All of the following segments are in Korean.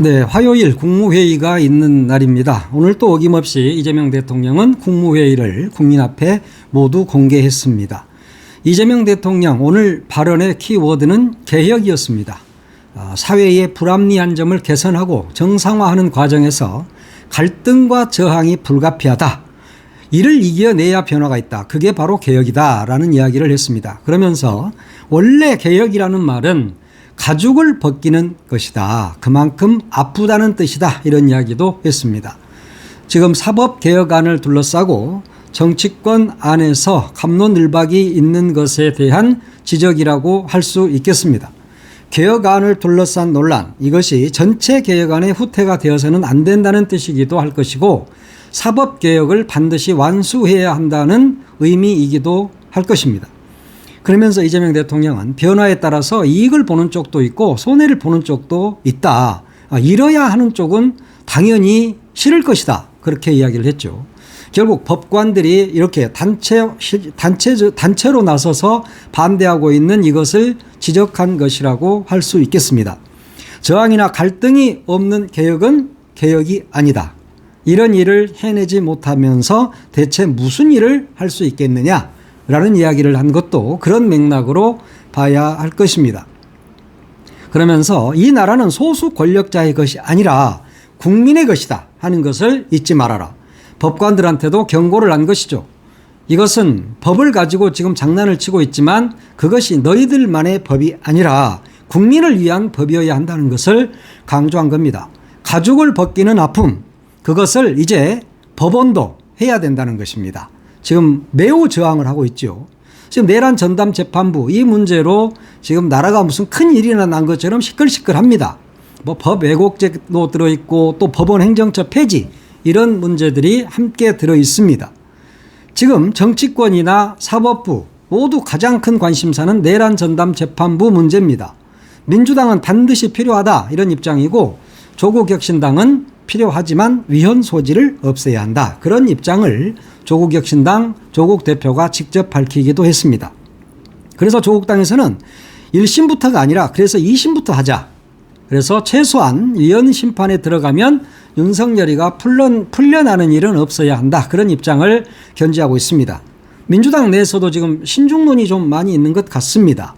네, 화요일 국무회의가 있는 날입니다. 오늘 또 어김없이 이재명 대통령은 국무회의를 국민 앞에 모두 공개했습니다. 이재명 대통령 오늘 발언의 키워드는 개혁이었습니다. 아, 사회의 불합리한 점을 개선하고 정상화하는 과정에서 갈등과 저항이 불가피하다. 이를 이겨내야 변화가 있다. 그게 바로 개혁이다. 라는 이야기를 했습니다. 그러면서 원래 개혁이라는 말은 가죽을 벗기는 것이다. 그만큼 아프다는 뜻이다. 이런 이야기도 했습니다. 지금 사법 개혁안을 둘러싸고 정치권 안에서 감론을박이 있는 것에 대한 지적이라고 할 수 있겠습니다. 개혁안을 둘러싼 논란, 이것이 전체 개혁안의 후퇴가 되어서는 안 된다는 뜻이기도 할 것이고 사법개혁을 반드시 완수해야 한다는 의미이기도 할 것입니다. 그러면서 이재명 대통령은 변화에 따라서 이익을 보는 쪽도 있고 손해를 보는 쪽도 있다. 아, 이뤄야 하는 쪽은 당연히 싫을 것이다. 그렇게 이야기를 했죠. 결국 법관들이 이렇게 단체, 단체, 단체로 나서서 반대하고 있는 이것을 지적한 것이라고 할 수 있겠습니다. 저항이나 갈등이 없는 개혁은 개혁이 아니다. 이런 일을 해내지 못하면서 대체 무슨 일을 할 수 있겠느냐? 라는 이야기를 한 것도 그런 맥락으로 봐야 할 것입니다. 그러면서 이 나라는 소수 권력자의 것이 아니라 국민의 것이다 하는 것을 잊지 말아라. 법관들한테도 경고를 한 것이죠. 이것은 법을 가지고 지금 장난을 치고 있지만 그것이 너희들만의 법이 아니라 국민을 위한 법이어야 한다는 것을 강조한 겁니다. 가죽을 벗기는 아픔, 그것을 이제 법원도 해야 된다는 것입니다. 지금 매우 저항을 하고 있죠. 지금 내란 전담 재판부 이 문제로 지금 나라가 무슨 큰 일이나 난 것처럼 시끌시끌합니다. 뭐 법 왜곡죄도 들어 있고 또 법원 행정처 폐지 이런 문제들이 함께 들어 있습니다. 지금 정치권이나 사법부 모두 가장 큰 관심사는 내란 전담 재판부 문제입니다. 민주당은 반드시 필요하다 이런 입장이고 조국 혁신당은 필요하지만 위헌 소지를 없애야 한다. 그런 입장을 조국 혁신당 조국 대표가 직접 밝히기도 했습니다. 그래서 조국당에서는 1심부터가 아니라 그래서 2심부터 하자. 그래서 최소한 위헌 심판에 들어가면 윤석열이가 풀려, 풀려나는 일은 없어야 한다. 그런 입장을 견지하고 있습니다. 민주당 내에서도 지금 신중론이 좀 많이 있는 것 같습니다.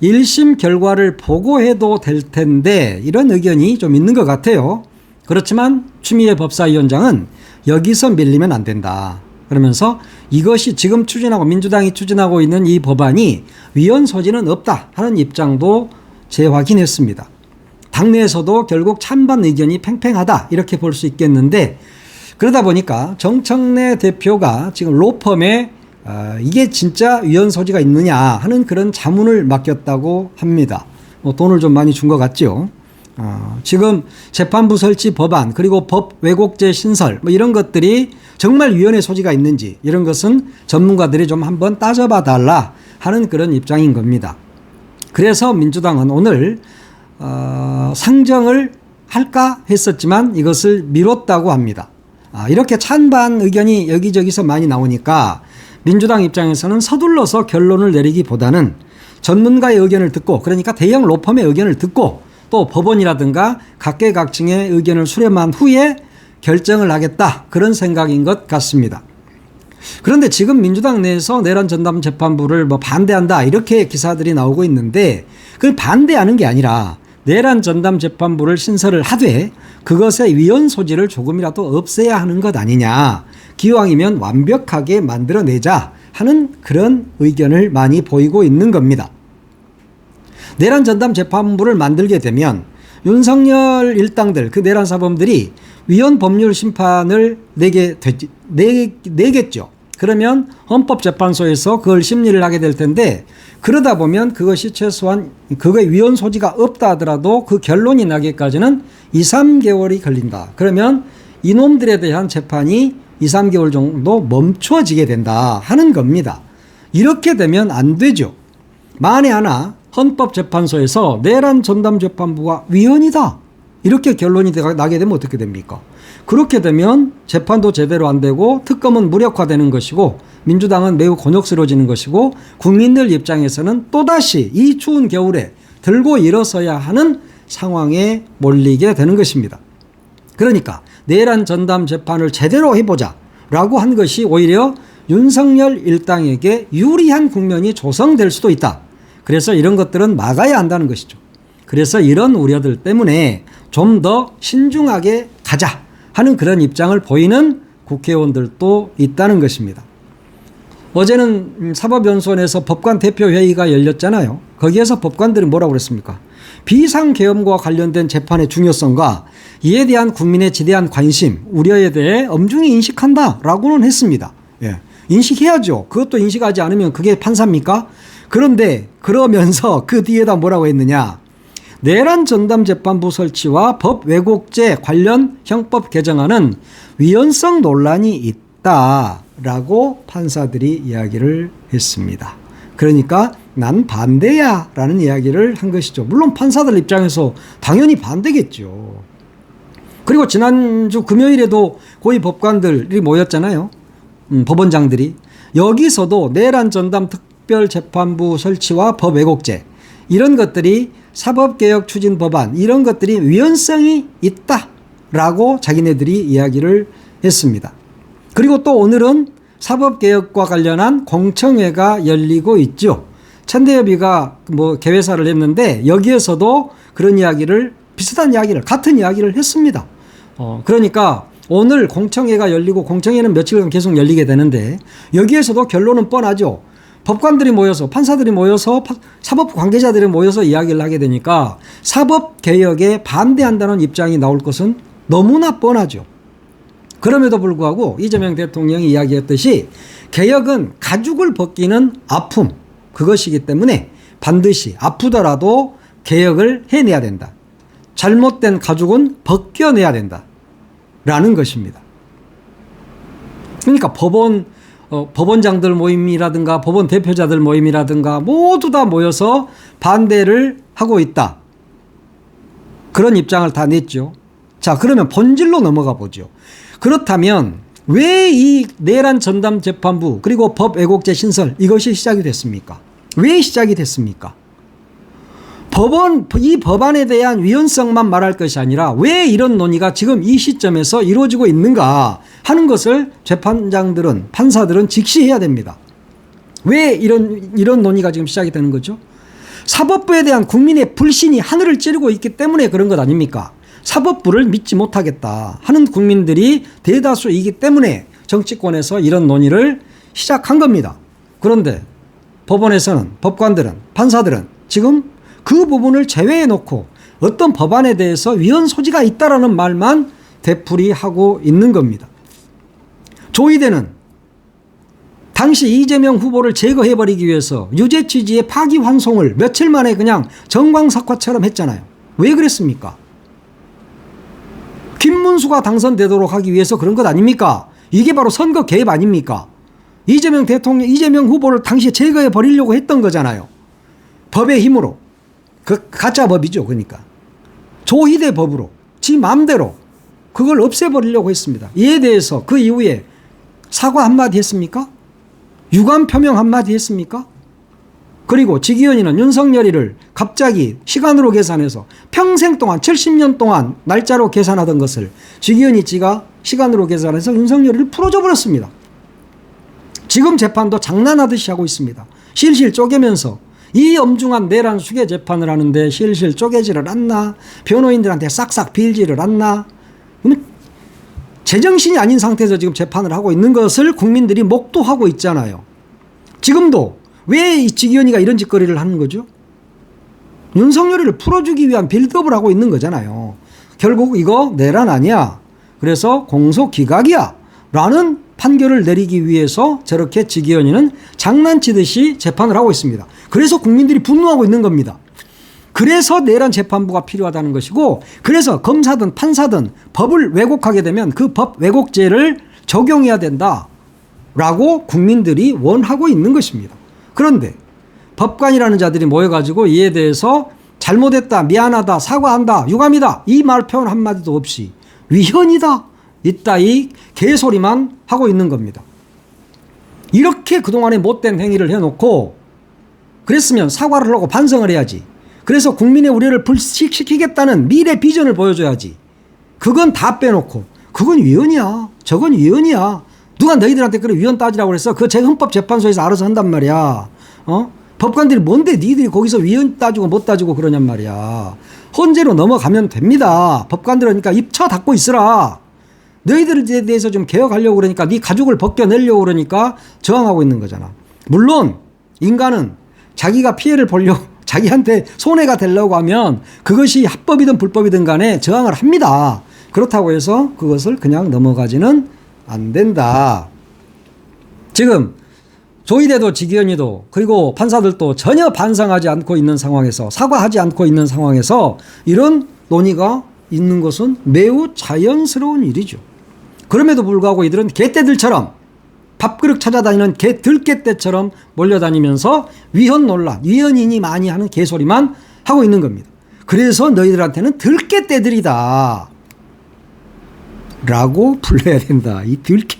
1심 결과를 보고해도 될 텐데 이런 의견이 좀 있는 것 같아요. 그렇지만 추미애 법사위원장은 여기서 밀리면 안 된다. 그러면서 이것이 지금 추진하고 민주당이 추진하고 있는 이 법안이 위헌 소지는 없다 하는 입장도 재확인했습니다. 당내에서도 결국 찬반 의견이 팽팽하다 이렇게 볼 수 있겠는데 그러다 보니까 정청래 대표가 지금 로펌에 어, 이게 진짜 위헌 소지가 있느냐 하는 그런 자문을 맡겼다고 합니다. 뭐 돈을 좀 많이 준 것 같죠. 어, 지금 재판부 설치 법안 그리고 법 왜곡죄 신설 뭐 이런 것들이 정말 위헌의 소지가 있는지 이런 것은 전문가들이 좀 한번 따져봐 달라 하는 그런 입장인 겁니다. 그래서 민주당은 오늘 어, 상정을 할까 했었지만 이것을 미뤘다고 합니다. 아, 이렇게 찬반 의견이 여기저기서 많이 나오니까 민주당 입장에서는 서둘러서 결론을 내리기보다는 전문가의 의견을 듣고 그러니까 대형 로펌의 의견을 듣고 또 법원이라든가 각계각층의 의견을 수렴한 후에 결정을 하겠다 그런 생각인 것 같습니다. 그런데 지금 민주당 내에서 내란 전담 재판부를 뭐 반대한다 이렇게 기사들이 나오고 있는데 그걸 반대하는 게 아니라 내란 전담 재판부를 신설을 하되 그것의 위헌 소지를 조금이라도 없애야 하는 것 아니냐. 기왕이면 완벽하게 만들어내자 하는 그런 의견을 많이 보이고 있는 겁니다. 내란 전담 재판부를 만들게 되면 윤석열 일당들 그 내란 사범들이 위헌 법률 심판을 내게 되지, 내, 내겠죠. 그러면 헌법재판소에서 그걸 심리를 하게 될 텐데 그러다 보면 그것이 최소한 그거의 위헌 소지가 없다 하더라도 그 결론이 나기까지는 2, 3개월이 걸린다. 그러면 이놈들에 대한 재판이 2, 3개월 정도 멈춰지게 된다 하는 겁니다. 이렇게 되면 안 되죠. 만에 하나 헌법재판소에서 내란 전담 재판부가 위헌이다. 이렇게 결론이 나게 되면 어떻게 됩니까? 그렇게 되면 재판도 제대로 안 되고 특검은 무력화되는 것이고 민주당은 매우 곤욕스러워지는 것이고 국민들 입장에서는 또다시 이 추운 겨울에 들고 일어서야 하는 상황에 몰리게 되는 것입니다. 그러니까 내란 전담 재판을 제대로 해보자 라고 한 것이 오히려 윤석열 일당에게 유리한 국면이 조성될 수도 있다. 그래서 이런 것들은 막아야 한다는 것이죠. 그래서 이런 우려들 때문에 좀 더 신중하게 가자 하는 그런 입장을 보이는 국회의원들도 있다는 것입니다. 어제는 사법연수원에서 법관 대표회의가 열렸잖아요. 거기에서 법관들이 뭐라고 그랬습니까? 비상계엄과 관련된 재판의 중요성과 이에 대한 국민의 지대한 관심, 우려에 대해 엄중히 인식한다라고는 했습니다. 예. 인식해야죠. 그것도 인식하지 않으면 그게 판사입니까? 그런데 그러면서 그 뒤에다 뭐라고 했느냐? 내란 전담 재판부 설치와 법 왜곡죄 관련 형법 개정안은 위헌성 논란이 있다라고 판사들이 이야기를 했습니다. 그러니까 난 반대야 라는 이야기를 한 것이죠. 물론 판사들 입장에서 당연히 반대겠죠. 그리고 지난주 금요일에도 고위 법관들이 모였잖아요. 음, 법원장들이 여기서도 내란 전담 특 별재판부 설치와 법 왜곡죄 이런 것들이 사법개혁 추진 법안 이런 것들이 위헌성이 있다라고 자기네들이 이야기를 했습니다. 그리고 또 오늘은 사법개혁과 관련한 공청회가 열리고 있죠. 천대협의가 뭐 개회사를 했는데 여기에서도 그런 이야기를 비슷한 이야기를 같은 이야기를 했습니다. 어, 그러니까 오늘 공청회가 열리고 공청회는 며칠간 계속 열리게 되는데 여기에서도 결론은 뻔하죠. 법관들이 모여서 판사들이 모여서 사법 관계자들이 모여서 이야기를 하게 되니까 사법 개혁에 반대한다는 입장이 나올 것은 너무나 뻔하죠. 그럼에도 불구하고 이재명 대통령이 이야기했듯이 개혁은 가죽을 벗기는 아픔 그것이기 때문에 반드시 아프더라도 개혁을 해내야 된다. 잘못된 가죽은 벗겨내야 된다. 라는 것입니다. 그러니까 법원 어, 법원장들 모임이라든가 법원 대표자들 모임이라든가 모두 다 모여서 반대를 하고 있다. 그런 입장을 다 냈죠. 자, 그러면 본질로 넘어가 보죠. 그렇다면 왜 이 내란 전담 재판부 그리고 법 왜곡죄 신설 이것이 시작이 됐습니까? 왜 시작이 됐습니까? 법원 이 법안에 대한 위헌성만 말할 것이 아니라 왜 이런 논의가 지금 이 시점에서 이루어지고 있는가 하는 것을 재판장들은 판사들은 직시해야 됩니다. 왜 이런 이런 논의가 지금 시작이 되는 거죠? 사법부에 대한 국민의 불신이 하늘을 찌르고 있기 때문에 그런 것 아닙니까? 사법부를 믿지 못하겠다 하는 국민들이 대다수이기 때문에 정치권에서 이런 논의를 시작한 겁니다. 그런데 법원에서는 법관들은 판사들은 지금 그 부분을 제외해 놓고 어떤 법안에 대해서 위헌 소지가 있다라는 말만 되풀이하고 있는 겁니다. 조의대는 당시 이재명 후보를 제거해버리기 위해서 유죄 취지의 파기환송을 며칠 만에 그냥 정광석화처럼 했잖아요. 왜 그랬습니까? 김문수가 당선되도록 하기 위해서 그런 것 아닙니까? 이게 바로 선거 개입 아닙니까? 이재명 대통령, 이재명 후보를 당시에 제거해 버리려고 했던 거잖아요. 법의 힘으로. 그 가짜 법이죠. 그러니까. 조희대 법으로 지 마음대로 그걸 없애버리려고 했습니다. 이에 대해서 그 이후에 사과 한마디 했습니까? 유감 표명 한마디 했습니까? 그리고 지기현이는 윤석열이를 갑자기 시간으로 계산해서 평생 동안 70년 동안 날짜로 계산하던 것을 지기현이 지가 시간으로 계산해서 윤석열이를 풀어줘 버렸습니다. 지금 재판도 장난하듯이 하고 있습니다. 실실 쪼개면서 이 엄중한 내란 수계 재판을 하는데 실실 쪼개지를 않나 변호인들한테 싹싹 빌지를 않나 제정신이 아닌 상태에서 지금 재판을 하고 있는 것을 국민들이 목도하고 있잖아요. 지금도 왜 이 지기현이가 이런 짓거리를 하는 거죠? 윤석열이를 풀어주기 위한 빌드업을 하고 있는 거잖아요. 결국 이거 내란 아니야. 그래서 공소 기각이야. 라는 판결을 내리기 위해서 저렇게 지기현이는 장난치듯이 재판을 하고 있습니다. 그래서 국민들이 분노하고 있는 겁니다. 그래서 내란 재판부가 필요하다는 것이고 그래서 검사든 판사든 법을 왜곡하게 되면 그 법 왜곡죄를 적용해야 된다라고 국민들이 원하고 있는 것입니다. 그런데 법관이라는 자들이 모여가지고 이에 대해서 잘못했다, 미안하다, 사과한다, 유감이다 이 말 표현 한마디도 없이 위헌이다, 이따이 개소리만 하고 있는 겁니다. 이렇게 그동안에 못된 행위를 해놓고 그랬으면 사과를 하고 반성을 해야지. 그래서 국민의 우려를 불식시키겠다는 미래 비전을 보여줘야지. 그건 다 빼놓고 그건 위헌이야. 저건 위헌이야. 누가 너희들한테 그래 위헌 따지라고 그랬어? 그거 제 헌법재판소에서 알아서 한단 말이야. 어? 법관들이 뭔데 니들이 거기서 위헌 따지고 못 따지고 그러냔 말이야. 헌재로 넘어가면 됩니다. 법관들은 그러니까 입 쳐 닫고 있으라. 너희들에 대해서 좀 개혁하려고 그러니까 네 가족을 벗겨내려고 그러니까 저항하고 있는 거잖아. 물론 인간은 자기가 피해를 보려고 자기한테 손해가 되려고 하면 그것이 합법이든 불법이든 간에 저항을 합니다. 그렇다고 해서 그것을 그냥 넘어가지는 안 된다. 지금 조이대도 지기현이도 그리고 판사들도 전혀 반성하지 않고 있는 상황에서 사과하지 않고 있는 상황에서 이런 논의가 있는 것은 매우 자연스러운 일이죠. 그럼에도 불구하고 이들은 개떼들처럼 밥그릇 찾아다니는 개 들개떼처럼 몰려다니면서 위헌 논란, 위헌인이 많이 하는 개소리만 하고 있는 겁니다. 그래서 너희들한테는 들개떼들이다. 라고 불러야 된다. 이 들개.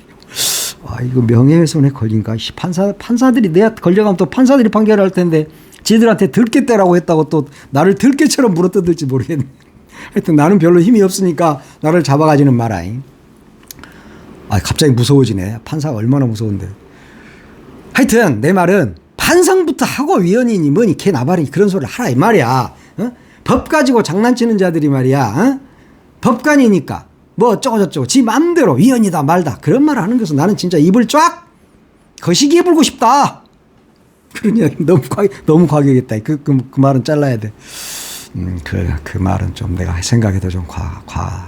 아, 이거 명예훼손에 걸린가? 이 판사, 판사들이 내가 걸려가면 또 판사들이 판결할 텐데 지들한테 들개떼라고 했다고 또 나를 들개처럼 물어뜯을지 모르겠네. 하여튼 나는 별로 힘이 없으니까 나를 잡아가지는 마라잉. 아, 갑자기 무서워지네. 판사가 얼마나 무서운데. 하여튼 내 말은 판상부터 하고 위헌이니 뭐니 개 나발이 그런 소리를 하라 이 말이야. 어? 법 가지고 장난치는 자들이 말이야. 어? 법관이니까 뭐 어쩌고 저쩌고 지 맘대로 위헌이다 말다 그런 말 하는 것은 나는 진짜 입을 쫙 거시기에 불고 싶다. 그런 이야기 너무 과 너무 과격했다. 그, 그, 그 말은 잘라야 돼. 음, 그, 그 말은 좀 내가 생각해도 좀 과, 과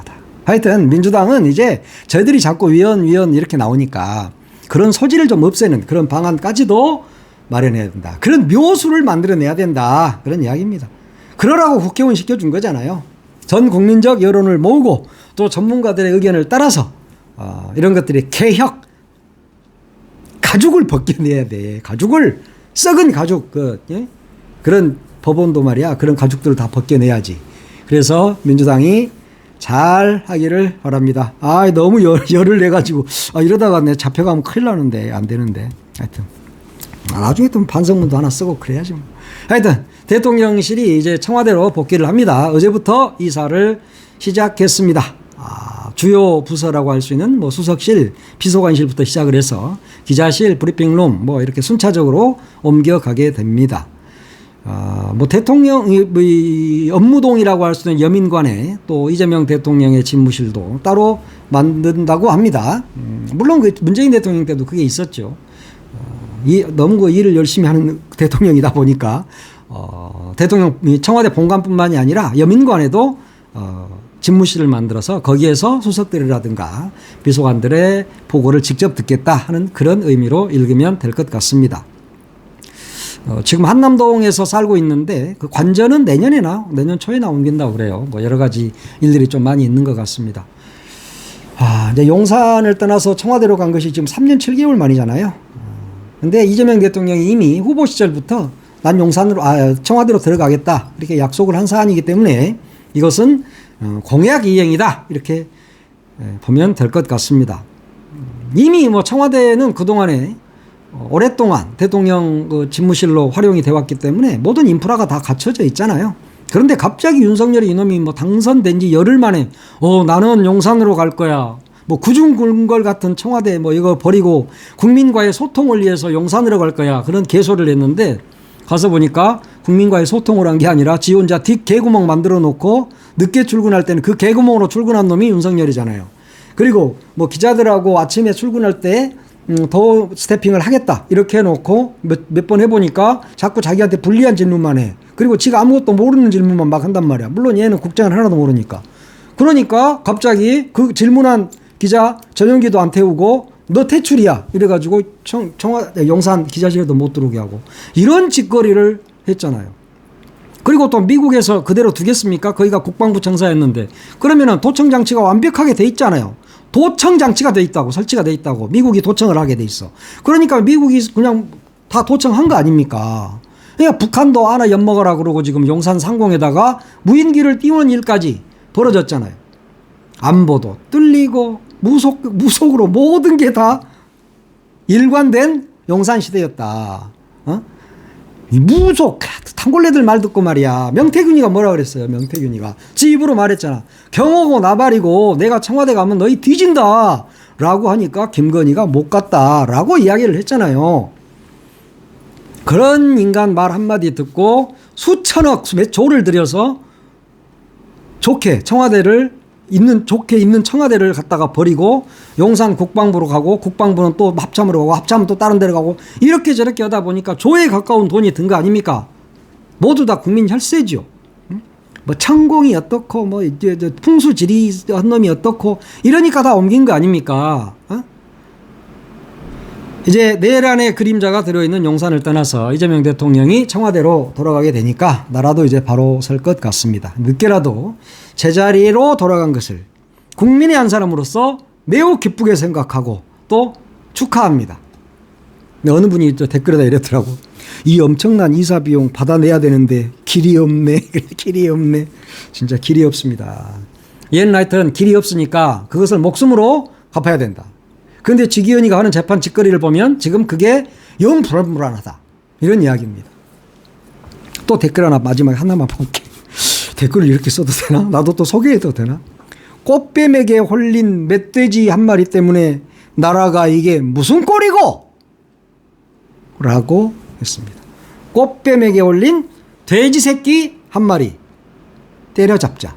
하여튼 민주당은 이제 저희들이 자꾸 위헌 위헌 이렇게 나오니까 그런 소지를 좀 없애는 그런 방안까지도 마련해야 된다. 그런 묘수를 만들어내야 된다. 그런 이야기입니다. 그러라고 국회의원 시켜준 거잖아요. 전 국민적 여론을 모으고 또 전문가들의 의견을 따라서 어, 이런 것들이 개혁 가죽을 벗겨내야 돼. 가죽을 썩은 가죽 그 예? 그런 법원도 말이야 그런 가죽들을 다 벗겨내야지. 그래서 민주당이 잘 하기를 바랍니다. 아 너무 열, 열을 내 가지고 아 이러다가 내 잡혀가면 큰일 나는데 안 되는데 하여튼 아, 나중에 또 반성문도 하나 쓰고 그래야지. 뭐. 하여튼 대통령실이 이제 청와대로 복귀를 합니다. 어제부터 이사를 시작했습니다. 아, 주요 부서라고 할 수 있는 뭐 수석실, 비서관실부터 시작을 해서 기자실, 브리핑룸 뭐 이렇게 순차적으로 옮겨가게 됩니다. 아, 뭐 대통령 이, 뭐이 업무동이라고 할 수 있는 여민관에 또 이재명 대통령의 집무실도 따로 만든다고 합니다. 음, 물론 그 문재인 대통령 때도 그게 있었죠. 어, 이, 너무 그 일을 열심히 하는 대통령이다 보니까 어, 대통령 청와대 본관뿐만이 아니라 여민관에도 어, 집무실을 만들어서 거기에서 수석들이라든가 비서관들의 보고를 직접 듣겠다 하는 그런 의미로 읽으면 될 것 같습니다. 어, 지금 한남동에서 살고 있는데 그 관전은 내년에나 내년 초에나 옮긴다고 그래요. 뭐 여러 가지 일들이 좀 많이 있는 것 같습니다. 아, 이제 용산을 떠나서 청와대로 간 것이 지금 3년 7개월 만이잖아요. 어, 근데 이재명 대통령이 이미 후보 시절부터 난 용산으로 아, 청와대로 들어가겠다 이렇게 약속을 한 사안이기 때문에 이것은 어, 공약 이행이다 이렇게 보면 될 것 같습니다. 이미 뭐 청와대는 그 동안에 어, 오랫동안 대통령 그 집무실로 활용이 돼 왔기 때문에 모든 인프라가 다 갖춰져 있잖아요. 그런데 갑자기 윤석열이 이놈이 뭐 당선된 지 열흘 만에 어 나는 용산으로 갈 거야. 뭐 구중굴걸 같은 청와대 뭐 이거 버리고 국민과의 소통을 위해서 용산으로 갈 거야. 그런 개소리를 했는데 가서 보니까 국민과의 소통을 한 게 아니라 지 혼자 뒷 개구멍 만들어 놓고 늦게 출근할 때는 그 개구멍으로 출근한 놈이 윤석열이잖아요. 그리고 뭐 기자들하고 아침에 출근할 때 음, 더 스태핑을 하겠다. 이렇게 해놓고 몇 번 해보니까 자꾸 자기한테 불리한 질문만 해. 그리고 지가 아무것도 모르는 질문만 막 한단 말이야. 물론 얘는 국장을 하나도 모르니까. 그러니까 갑자기 그 질문한 기자 전용기도 안 태우고 너 퇴출이야. 이래가지고 청, 청와 용산 기자실에도 못 들어오게 하고 이런 짓거리를 했잖아요. 그리고 또 미국에서 그대로 두겠습니까? 거기가 국방부 청사였는데. 그러면은 도청 장치가 완벽하게 돼 있잖아요 도청 장치가 돼 있다고 설치가 돼 있다고 미국이 도청을 하게 돼 있어. 그러니까 미국이 그냥 다 도청한 거 아닙니까? 그러니까 북한도 하나 엿먹어라 그러고 지금 용산 상공에다가 무인기를 띄우는 일까지 벌어졌잖아요. 안보도 뚫리고 무속 무속으로 모든 게 다 일관된 용산 시대였다. 어? 이 무속 탄골레들 말 듣고 말이야. 명태균이가 뭐라 그랬어요? 명태균이가 지 입으로 말했잖아. 경호고 나발이고 내가 청와대 가면 너희 뒤진다. 라고 하니까 김건희가 못 갔다. 라고 이야기를 했잖아요. 그런 인간 말 한마디 듣고 수천억 몇 조를 들여서 좋게 청와대를 있는 좋게 있는 청와대를 갖다가 버리고 용산 국방부로 가고 국방부는 또 합참으로 가고 합참은 또 다른 데로 가고 이렇게 저렇게 하다 보니까 조에 가까운 돈이 든 거 아닙니까? 모두 다 국민 혈세죠. 응? 뭐 창공이 어떻고 뭐 이제 저 풍수지리 한 놈이 어떻고 이러니까 다 옮긴 거 아닙니까? 어? 이제 내란의 그림자가 들어있는 용산을 떠나서 이재명 대통령이 청와대로 돌아가게 되니까 나라도 이제 바로 설 것 같습니다. 늦게라도 제자리로 돌아간 것을 국민의 한 사람으로서 매우 기쁘게 생각하고 또 축하합니다. 어느 분이 저 댓글에다 이랬더라고. 이 엄청난 이사 비용 받아내야 되는데 길이 없네. 길이 없네. 진짜 길이 없습니다. 하여튼 길이 없으니까 그것을 목숨으로 갚아야 된다. 근데 지기현이가 하는 재판 짓거리를 보면 지금 그게 영 불안불안하다. 이런 이야기입니다. 또 댓글 하나 마지막에 하나만 볼게. 댓글을 이렇게 써도 되나? 나도 또 소개해도 되나? 꽃뱀에게 홀린 멧돼지 한 마리 때문에 나라가 이게 무슨 꼴이고? 라고 했습니다. 꽃뱀에게 홀린 돼지 새끼 한 마리 때려잡자.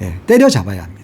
예, 때려잡아야 합니다.